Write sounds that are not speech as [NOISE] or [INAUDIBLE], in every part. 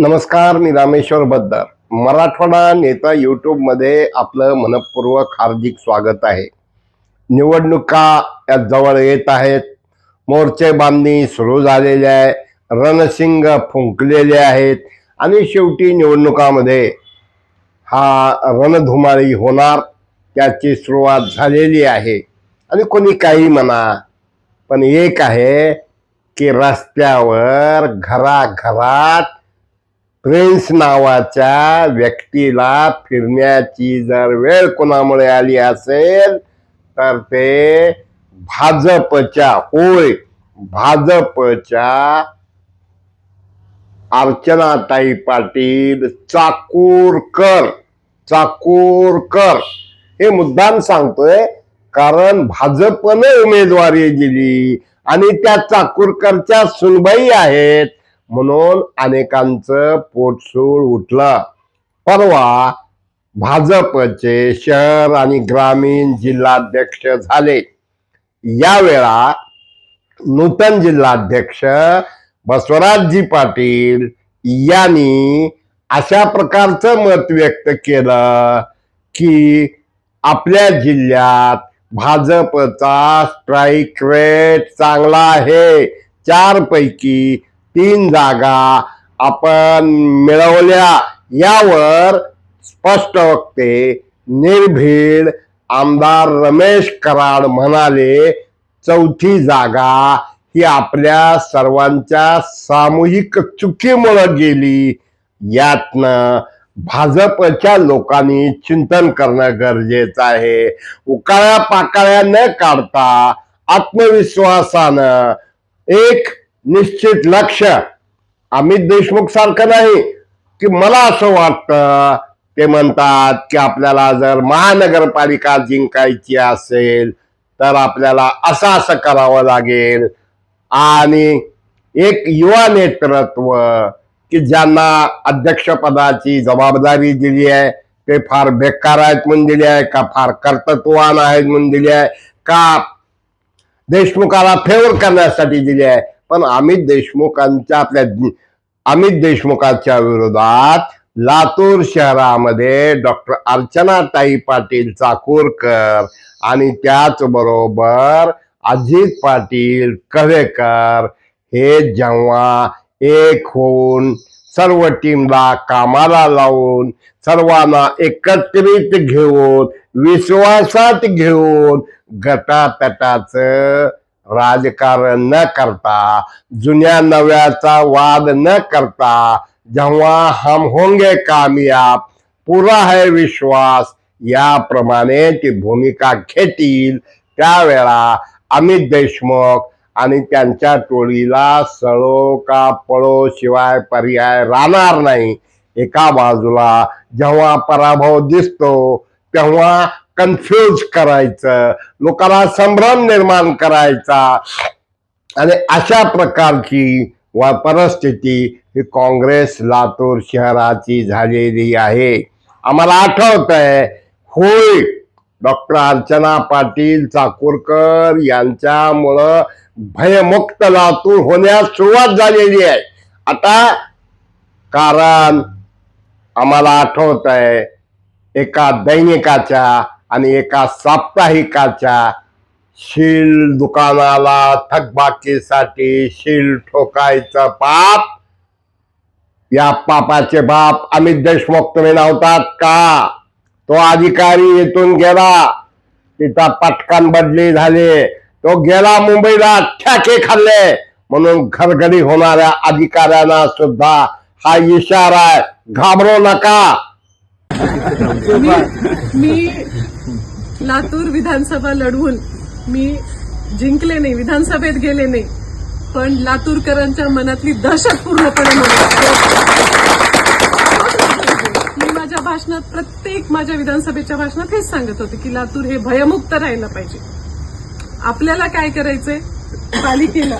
नमस्कार मी रामेश्वर बद्दर. मराठवाडा नेता यूट्यूबमध्ये आपलं मनपूर्वक हार्दिक स्वागत आहे. निवडणुका या जवळ येत आहेत. मोर्चे बांधणी सुरू झालेले आहे. रणसिंग फुंकलेले आहेत. आणि शेवटी निवडणुकामध्ये हा रणधुमाळी होणार त्याची सुरुवात झालेली आहे. आणि कोणी काही म्हणा पण एक आहे की रस्त्यावर घराघरात प्रिन्स नावाच्या व्यक्तीला फिरण्याची जर वेळ कोणामुळे आली असेल तर ते भाजपच्या होय भाजपच्या अर्चनाताई पाटील चाकूरकर चाकूरकर. हे मुद्दाम सांगतोय कारण भाजपने उमेदवारी दिली आणि त्या चाकूरकरच्या सुनबाई आहेत. म्हणून अनेकांचं पोटसूळ उठलं. परवा भाजपचे शहर आणि ग्रामीण जिल्हाध्यक्ष झाले. यावेळा नूतन जिल्हाध्यक्ष बसवराजजी पाटील यांनी अशा प्रकारचं मत व्यक्त केलं की आपल्या जिल्ह्यात भाजपचा स्ट्राईक रेट चांगला आहे. चार पैकी तीन जागा आपण मिळवल्या. यावर स्पष्ट वक्ते निर्भीड आमदार रमेश कराड म्हणाले चौथी जागा ही आपल्या सर्वांच्या सामूहिक चुकीमुळं गेली. यातनं भाजपच्या लोकांनी चिंतन करणं गरजेचं आहे. उकाळ्या पाकाळ्या न काढता आत्मविश्वासानं एक निश्चित लक्ष अमित देशमुख सारखं नाही की मला असं वाटतं. ते म्हणतात की आपल्याला जर महानगरपालिका जिंकायची असेल तर आपल्याला असं असं करावं लागेल. आणि एक युवा नेतृत्व की ज्यांना अध्यक्षपदाची जबाबदारी दिली आहे ते फार बेकार आहेत म्हणून दिली आहे का फार कर्तृत्वान आहेत म्हणून दिली आहे का देशमुखाला फेवर करण्यासाठी दिली आहे. पण अमित देशमुखांच्या आपल्या अमित देशमुखांच्या विरोधात लातूर शहरामध्ये डॉक्टर अर्चना ताई पाटील चाकूरकर आणि त्याचबरोबर अजित पाटील कवेकर हे जेव्हा एक होऊन सर्व टीमला कामाला लावून सर्वांना एकत्रित घेऊन विश्वासात घेऊन गटातटाचं राजकारण न करता जुन्या नव्याचा वाद न करता जेव्हा हम होंगे कामयाब पुरा है विश्वास याप्रमाणे ती भूमिका घेतील. त्यावेळा अमित देशमुख आणि त्यांच्या टोळीला सळो का पळो शिवाय पर्याय राहणार नाही. एका बाजूला जेव्हा पराभव दिसतो तेव्हा कन्फ्युज करायचं लोकांना संभ्रम निर्माण करायचा. आणि अशा प्रकारची व परिस्थिती ही काँग्रेस लातूर शहराची झालेली आहे. आम्हाला आठवत आहे होय डॉक्टर अर्चना पाटील चाकूरकर यांच्यामुळं भयमुक्त लातूर होण्यास सुरुवात झालेली आहे. आता कारण आम्हाला आठवत आहे एका दैनिकाच्या आणि एका साप्ताहिकाच्या शील दुकानाला थकबाकीसाठी शील ठोकायचं पाप. या पापाचे बाप अमित देशमुख तुम्ही नव्हतात का? तो अधिकारी येथून गेला. तिथं पटकन बदली झाली. तो गेला मुंबईला ठ्याके खाल्ले. म्हणून घरघरी होणाऱ्या अधिकाऱ्यांना सुद्धा हा इशारा आहे. घाबरू नका. मी मी लातूर विधानसभा लढवून मी जिंकले नाही विधानसभेत गेले नाही पण लातूरकरांच्या मनातली दहशत पूर्णपणे मी माझ्या भाषणात प्रत्येक माझ्या विधानसभेच्या भाषणात हेच सांगत होते की लातूर हे भयमुक्त राहायला पाहिजे. आपल्याला काय करायचंय? पालिकेला.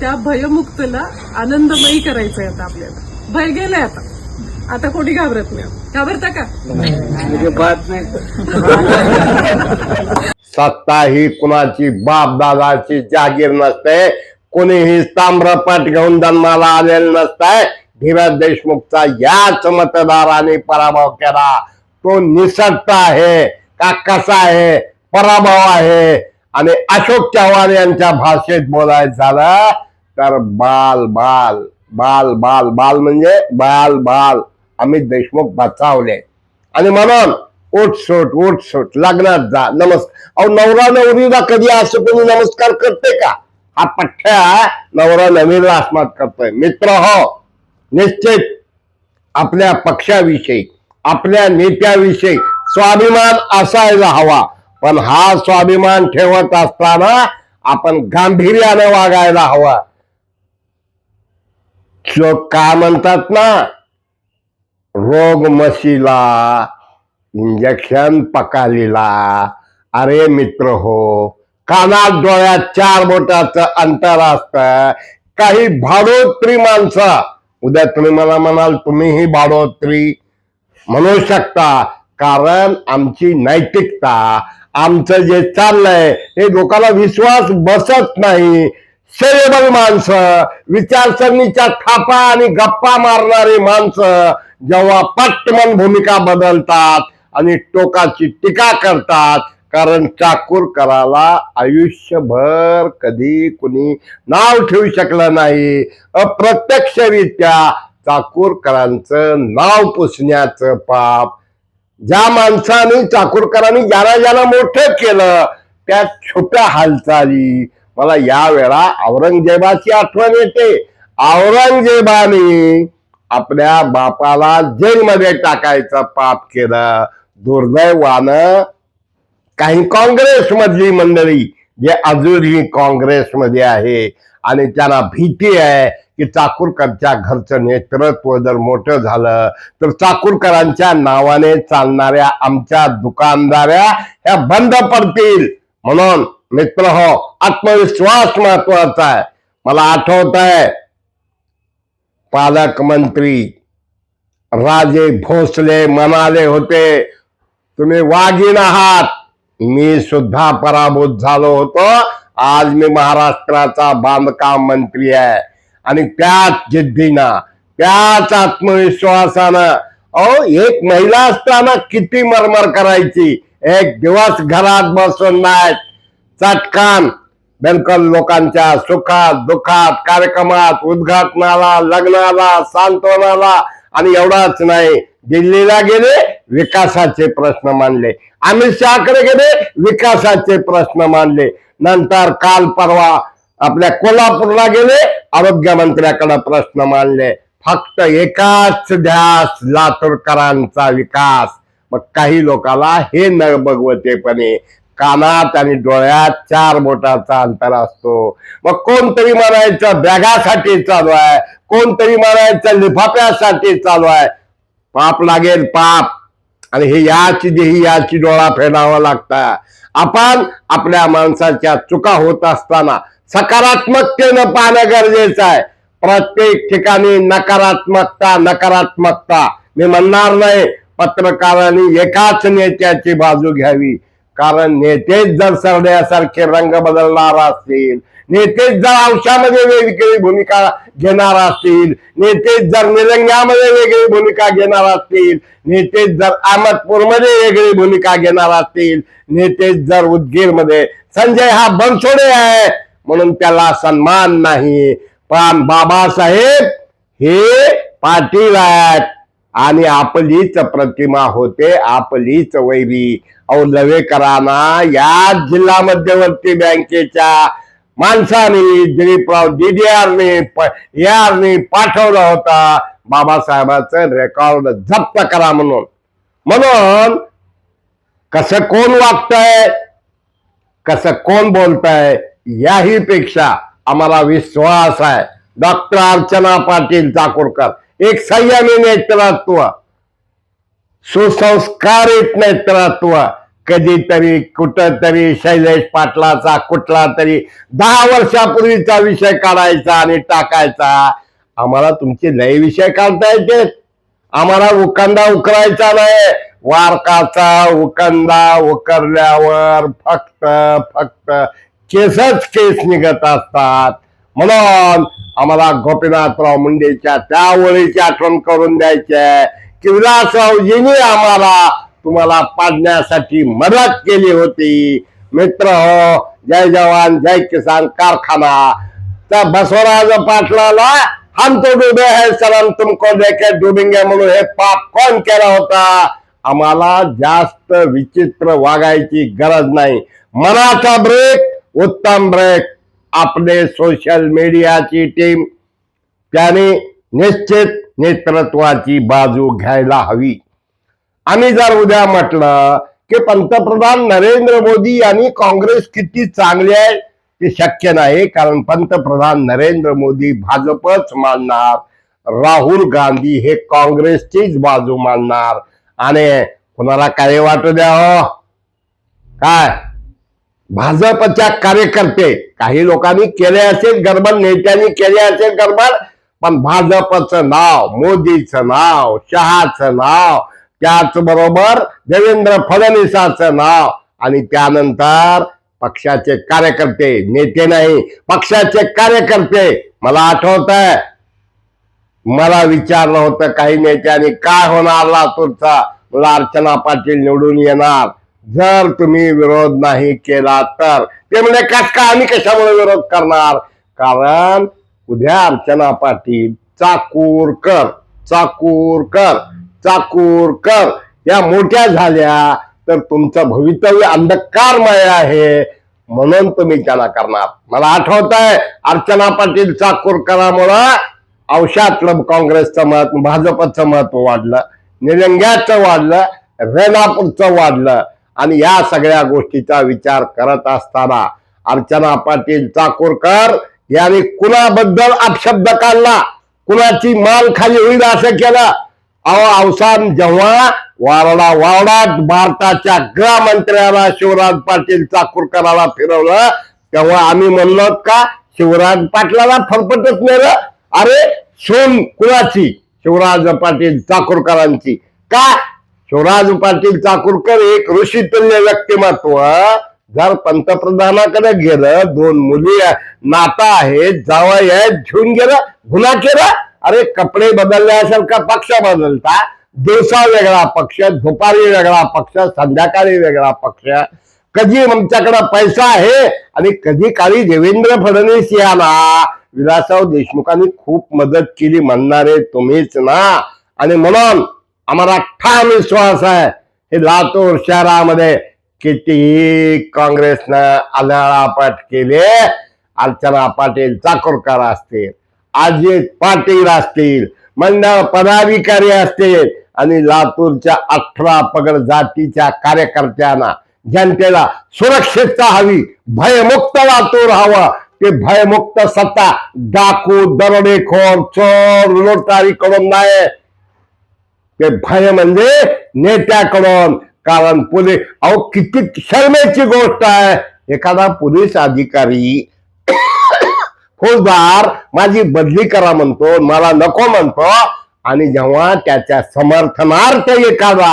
त्या भयमुक्तला आनंदमयी करायचंय आता आपल्याला. भय गेलंय आता. आता कोणी घाबरत नाही. घाबरता का? सत्ता ही कुणाची बाप दादाची जागीर नसते. कोणीही ताम्रपट घेऊन जन्माला आलेलं नसतंय धीरज देशमुखचा याच मतदाराने पराभव केला. तो निसटता आहे का कसा आहे? पराभव आहे. आणि अशोक चव्हाण यांच्या भाषेत बोलायचं झालं तर बाल बाल. बाल बाल बाल म्हणजे बाल बाल. अमित देशमुख बचावले. आणि म्हणून ओटसोट उठसूट लग्नात जा नमस्कार. अहो नवरा नवरीला कधी असं कोणी नमस्कार करते का? हा पठ्ठ्या नवरा नवीनला आस्मात करतोय. मित्र हो निश्चित आपल्या पक्षाविषयी आपल्या नेत्याविषयी स्वाभिमान असायला हवा. पण हा स्वाभिमान ठेवत असताना आपण गांभीर्याने वागायला हवा. जो काय म्हणतात ना रोग मशीला इंजेक्शन पकालीला. अरे मित्र हो कानात डोळ्यात चार बोटाचं अंतर असत. काही भाडोत्री माणसं उद्या तुम्ही मला म्हणाल तुम्हीही भाडोत्री म्हणू शकता. कारण आमची नैतिकता आमचं जे चाललंय हे लोकांना विश्वास बसत नाही. सेलेबल माणसं विचारसरणीच्या थापा आणि गप्पा मारणारी माणसं जेव्हा पटमन भूमिका बदलतात आणि टोकाची टीका करतात कारण चाकूरकराला आयुष्यभर कधी कुणी नाव ठेवू शकलं नाही. अप्रत्यक्षरित्या चाकूरकरांचं नाव पुसण्याचं पाप ज्या माणसाने चाकूरकरांनी ज्याला ज्याला मोठं केलं त्या छोट्या हालचाली मला यावेळा औरंगजेबाची आठवण येते. औरंगजेबाने आपल्या बापाला जेलमध्ये टाकायचं पाप केलं. दुर्दैवानं काही काँग्रेसमधली मंडळी जे अजूनही काँग्रेसमध्ये आहे आणि त्यांना भीती आहे की चाकूरकरच्या घरचं नेतृत्व जर मोठं झालं तर चाकूरकरांच्या नावाने चालणाऱ्या आमच्या दुकानदाऱ्या ह्या बंद पडतील. म्हणून मित्र हो आत्मविश्वास महत्त्वाचा आहे. मला आठवत आहे पालकमंत्री राजे भोसले म्हणाले होते तुम्ही वाघीण आहात. मी सुद्धा पराभूत झालो होतो. आज मी महाराष्ट्राचा बांधकाम मंत्री आहे. आणि त्याच जिद्दीनं त्याच आत्मविश्वासानं अहो एक महिला असताना किती मरमर करायची? एक दिवस घरात बसून नाही. चटकान बिलकुल लोकांच्या सुखात दुःखात कार्यक्रमात उद्घाटनाला लग्नाला सांत्वनाला. आणि एवढाच नाही दिल्लीला गेले विकासाचे प्रश्न मांडले. अमित शहाकडे गेले विकासाचे प्रश्न मांडले. नंतर काल परवा आपल्या कोल्हापूरला गेले आरोग्यमंत्र्याकडे प्रश्न मांडले. फक्त एकाच ध्यास लातूरकरांचा विकास. मग काही लोकाला हे न बघवतेपणे कानात आणि डोळ्यात चार बोटाचा अंतर असतो. मग कोणतरी म्हणायचं बॅगासाठी चालू आहे. कोणतरी म्हणायचं लिफाफ्यासाठी चालू आहे. पाप लागेल पाप. आणि हे याची देही याची डोळा फेडावा लागतात आपण आपल्या माणसाच्या चुका होत असताना सकारात्मकतेनं पाहणं गरजेचं आहे. प्रत्येक ठिकाणी नकारात्मकता नकारात्मकता. मी म्हणणार नाही पत्रकारांनी एकाच नेत्याची बाजू घ्यावी. कारण नेतेच जर सरड्यासारखे रंग बदलणार असतील नेतेच जर अंशामध्ये वेगळी भूमिका घेणार असतील नेतेच जर निलंग्यामध्ये वेगळी भूमिका घेणार असतील नेतेच जर अहमदपूरमध्ये वेगळी भूमिका घेणार असतील नेतेच जर उदगीरमध्ये संजय हा बनसोडे आहे म्हणून त्याला सन्मान नाही. पण बाबासाहेब हे पाटील आहेत. आणि आपलीच प्रतिमा होते आपलीच वैरी. अहो लवेकरांना या जिल्हा मध्यवर्ती बँकेच्या माणसाने दिलीपराव डीडीआरने यारने पाठवला होता. बाबासाहेबांचं रेकॉर्ड जप्त करा म्हणून. म्हणून कसं कोण वागतय कसं कोण बोलतंय याही पेक्षा आम्हाला विश्वास आहे. डॉक्टर अर्चना पाटील चाकूरकर एक संयमी नेतृत्व सुसंस्कारित नेतृत्व. कधीतरी कुठंतरी शैलेश पाटलाचा कुठला तरी दहा वर्षापूर्वीचा विषय काढायचा आणि टाकायचा. आम्हाला तुमचे लय विषय काढता येते आम्हाला उकंदा उकरायचा नाही. वारकाचा उकंदा उकरल्यावर फक्त फक्त केसच केस निघत असतात. म्हणून आम्हाला गोपीनाथराव मुंडेच्या त्या ओळीची आठवण करून द्यायची आहे. आम्हाला तुम्हाला पाडण्यासाठी मदत केली होती. मित्र हो जय जवान जय किसान कारखाना. त्या बसवराज पाटलाला हम तो डुबे है सलम तुमको देखे डुबिंगे म्हणून हे पाप कोण केला होता? आम्हाला जास्त विचित्र वागायची गरज नाही. मनाचा ब्रेक उत्तम ब्रेक. आपले सोशल मीडियाची टीम त्याने निश्चित नेतृत्वाची बाजू घ्यायला हवी. आम्ही जर उद्या म्हटलं की पंतप्रधान नरेंद्र मोदी आणि काँग्रेस किती चांगली आहे ते शक्य नाही कारण पंतप्रधान नरेंद्र मोदी भाजपच मानणार राहुल गांधी हे काँग्रेसचीच बाजू मानणार. आणि कुणाला काय वाटू द्या हो? काय? भाजपच्या कार्यकर्ते. काही लोकांनी केले असेल गडबड नेत्यांनी केले असेल गडबड पण भाजपचं नाव मोदीचं नाव शहाचं नाव त्याचबरोबर देवेंद्र फडणवीसाचं नाव आणि त्यानंतर पक्षाचे कार्यकर्ते नेते नाही पक्षाचे कार्यकर्ते. मला आठवत आहे मला विचारलं होतं काही नेत्यांनी काय होणार लातूरचा? मला अर्चना पाटील निवडून येणार. जर तुम्ही विरोध नाही केला तर ते म्हणजे कस का आम्ही कशामुळे विरोध करणार? कारण उद्या अर्चना पाटील चाकूरकर चाकूरकर चाकूरकर या मोठ्या झाल्या तर तुमचं भवितव्य अंधकारमय आहे म्हणून तुम्ही त्यांना करणार. मला आठवत आहे अर्चना पाटील चाकूरकरामुळं औषातलं काँग्रेसचं मत भाजपचं मत वाढलं निलंग्याचं वाढलं रेणापूरचं वाढलं आणि या सगळ्या गोष्टीचा विचार करत असताना अर्चना पाटील चाकूरकर यांनी कुणाबद्दल अपशब्द काढला? कुणाची मान खाली होईल असं केलं? अहो अवसान जेव्हा वारडा वारडात भारताच्या गृहमंत्र्याला शिवराज पाटील चाकूरकराला फिरवलं तेव्हा आम्ही म्हणलो का शिवराज पाटलाला फरफटच नेलं? अरे सोन कुणाची? शिवराज पाटील चाकूरकरांची. का? शिवराज पाटील चाकूरकर एक ऋषितुल्य व्यक्तिमत्व. जर पंतप्रधानाकडे गेलं दोन मुली नाता आहेत जावई आहेत घेऊन गेलं गुन्हा केला अरे कपडे बदलल्यासारखा पक्ष बदलता दिवसा वेगळा पक्ष दुपारी वेगळा पक्ष संध्याकाळी वेगळा पक्ष. कधी आमच्याकडे पैसा आहे? आणि कधी काळी देवेंद्र फडणवीस याला. विलासराव देशमुखांनी खूप मदत केली म्हणणारे तुम्हीच ना. आणि म्हणून आम्हाला ठाम विश्वास आहे. हे लातूर शहरामध्ये कितीही काँग्रेसनं आलाळापट केले अर्चना पाटील चाकूरकर असतील अजित पाटील असतील मंडळ पदाधिकारी असतील आणि लातूरच्या अठरा पगड जातीच्या कार्यकर्त्यांना जनतेला सुरक्षितता हवी भयमुक्त लातूर हवं. ते भयमुक्त सत्ता डाकू दरोडेखोर चोर लोटारी करून नाही. ते भय म्हणजे नेत्याकडून. कारण पोलीस अहो किती शर्मेची गोष्ट आहे. एखादा पोलीस अधिकारी [COUGHS] फौजदार माझी बदली करा म्हणतो मला नको म्हणतो. आणि जेव्हा त्याच्या समर्थनार्थ एखादा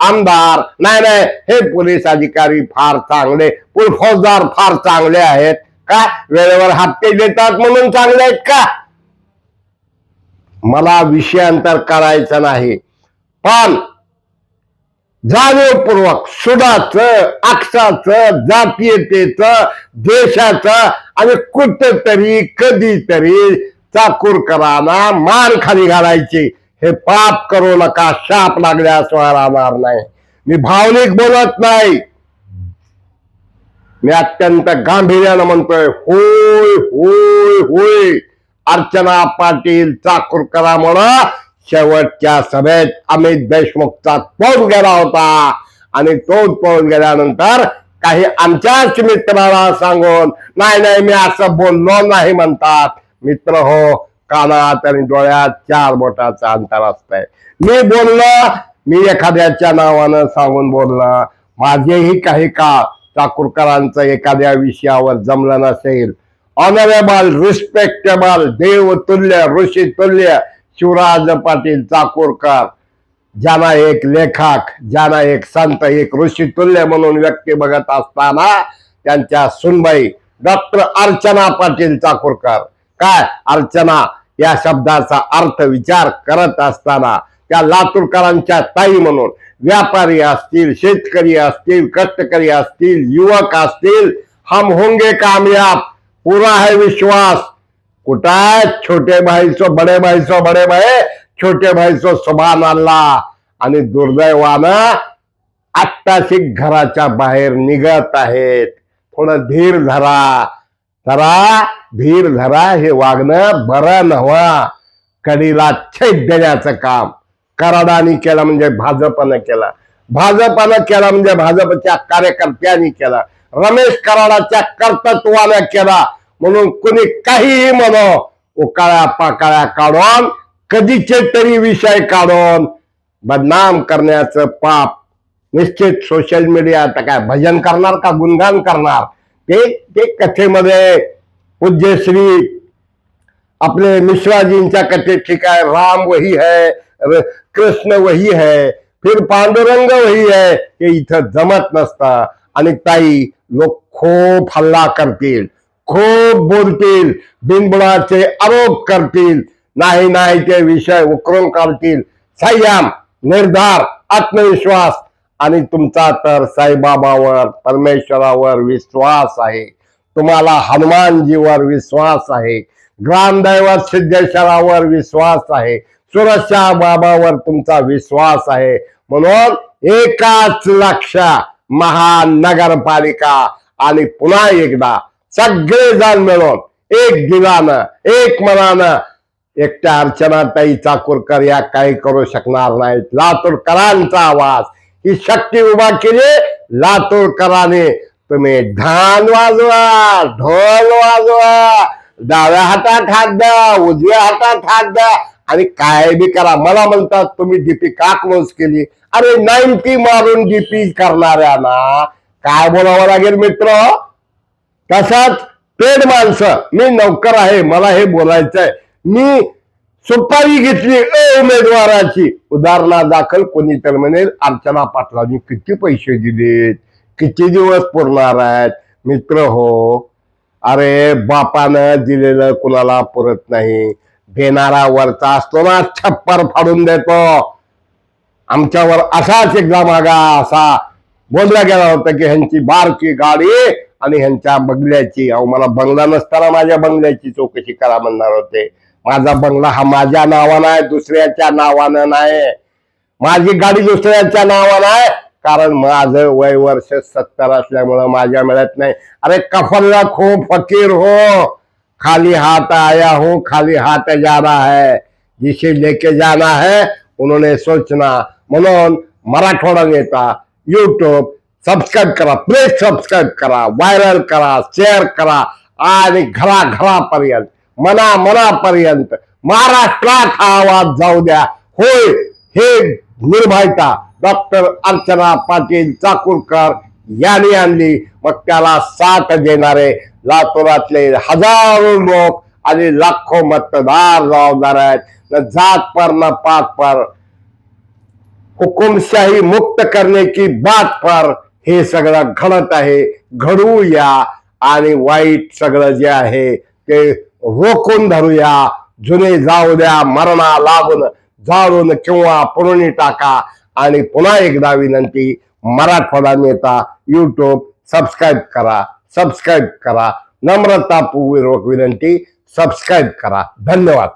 आमदार नाही नाही हे पोलीस अधिकारी फार चांगले फौजदार फार चांगले आहेत. का? वेळेवर हप्ते देतात म्हणून चांगले आहेत का? मला विषयांतर करायचं नाही. पण जाणीवपूर्वक सुडाचं अक्षाचं जातीयतेचं देशाचं आणि कुठतरी कधीतरी चाकूरकरांना मान खाली घालायची. हे पाप करू नका शाप लागल्यास राहणार नाही. मी भावनिक बोलत नाही. मी अत्यंत गांभीर्यानं म्हणतोय होय होय होय. अर्चना पाटील चाकूरकरामुळं शेवटच्या सभेत अमित देशमुखचा पळून गेला होता. आणि तो पळून गेल्यानंतर काही आमच्याच मित्राला सांगून नाही नाही मी असं बोललो नाही म्हणतात. मित्र हो कानात आणि डोळ्यात चार बोटाचं अंतर असतंय. मी बोललो मी एखाद्याच्या नावानं सांगून बोललं. माझेही काही का चाकूरकरांचं एखाद्या विषयावर जमलं नसेल ऑनरेबल रिस्पेक्टेबल देवतुल्य ऋषितुल्य शिवराज पाटील चाकूरकर. ज्यांना एक लेखक ज्यांना एक संत एक ऋषितुल्य म्हणून व्यक्ती बघत असताना त्यांच्या सुनबाई डॉक्टर अर्चना पाटील चाकूरकर. काय? अर्चना या शब्दाचा अर्थ विचार करत असताना त्या लातूरकरांच्या ताई म्हणून व्यापारी असतील शेतकरी असतील कष्टकरी असतील युवक असतील हम होंगे कामयाब. पूरा है विश्वास। कुठं छोटे भाई सो बडे भाई सो बडे भाई छोटे भाई सो आणला आणि दुर्दैवानं आत्ताशी घराच्या बाहेर निघत आहेत. थोडं धीर धरा. धरा धीर धरा हे वागणं बरं नव्हा. कडीला छेद देण्याचं काम. कराडाने केलं म्हणजे भाजपनं केलं. भाजपनं केलं म्हणजे भाजपच्या कार्यकर्त्यांनी केलं. रमेश कराडाच्या कर्तृत्वानं केला. म्हणून कुणी काहीही म्हणो उकाळ्या पाकाळ्या काढून कधीचे तरी विषय काढून बदनाम करण्याचं पाप निश्चित सोशल मीडिया आता काय भजन करणार का गुणगान करणार? ते ते कथेमध्ये पूज्यश्री आपले मिश्राजींच्या कथेत ठीक आहे राम वही है कृष्ण वही है फिर पांडुरंग वही है हे इथं जमत नसतं. आणि ताई लोक खूप हल्ला करतील. खूप बोलतील बिनबुडाचे आरोप करतील. नाही नाही ते विषय उकरून काढतील. संयम निर्धार आत्मविश्वास. आणि तुमचा तर साईबाबावर परमेश्वरावर विश्वास आहे. तुम्हाला हनुमानजीवर विश्वास आहे. ग्रामदैवत सिद्धेश्वरावर विश्वास आहे. सुरक्षा बाबावर तुमचा विश्वास आहे. म्हणून एकाच लक्ष महानगरपालिका. आणि पुन्हा एकदा सगळे जण मिळून एक दिलानं एक मनानं एकट्या अर्चनाताई चाकूरकर या काही करू शकणार नाहीत. लातूरकरांचा आवाज. ही शक्ती उभा केली लातूरकराने. तुम्ही ढान वाजवा ढोल वाजवा डाव्या हातात हात द्या उजव्या हातात हात द्या आणि काय बी करा. मला म्हणतात तुम्ही डीपी का क्लोज केली? अरे नाईन्टी मारून डीपी करणाऱ्यांना काय बोलावं लागेल मित्र? तसाच पेड माणसं. मी नौकर आहे मला हे बोलायचंय. मी सुपारी घेतली अ उमेदवाराची. उदाहरणा दाखल कोणी तर म्हणेल अर्चना पाटलांनी किती पैसे दिलेत? किती दिवस पुरणार आहेत? मित्र हो अरे बापानं दिलेलं कुणाला पुरत नाही. देणारा वरचा असतो ना छप्पर फाडून देतो. आमच्यावर असाच एकदा मागा असा बोलला गेला होता की ह्यांची बारकी गाडी आणि ह्यांच्या बंगल्याची अहो मला बंगला नसताना माझ्या बंगल्याची चौकशी करा म्हणणार होते. माझा बंगला हा माझ्या नावानं आहे दुसऱ्याच्या नावानं नाही. माझी गाडी दुसऱ्याच्या नावानं आहे. कारण माझं वय वर्ष सत्तर असल्यामुळं माझ्या मिळत नाही. अरे कफलला खूप फकीर हो. खाली हाथ आया हो खाली हाथ जाना है. जिसे लेके जाना है उन्होंने सोचना. म्हणून मराठवाडा नेता यूट्यूब सबस्क्राईब करा प्लीज सबस्क्राईब करा व्हायरल करा शेअर करा आणि घराघरापर्यंत मना मनापर्यंत महाराष्ट्रात हा आवाज जाऊ द्या. होय हे निर्भयता डॉक्टर अर्चना पाटील चाकूरकर यांनी आणली. मग त्याला साथ देणारे लातूरातले हजारो लोक आणि लाखो मतदार जबाबदार आहेत. न जात पर न पात पर हुकुमशाही मुक्त करने की बात पर हे सगळं घडत आहे. घडवूया आणि वाईट सगळं जे आहे ते रोखून धरूया. जुने जाऊ द्या मरणा लागून जाळून किंवा पुरवणी टाका. आणि पुन्हा एकदा विनंती मराठवाडा नेता युट्यूब सबस्क्राईब करा सबस्क्राईब करा. नम्रतापूर्वक विनंती सबस्क्राईब करा. धन्यवाद.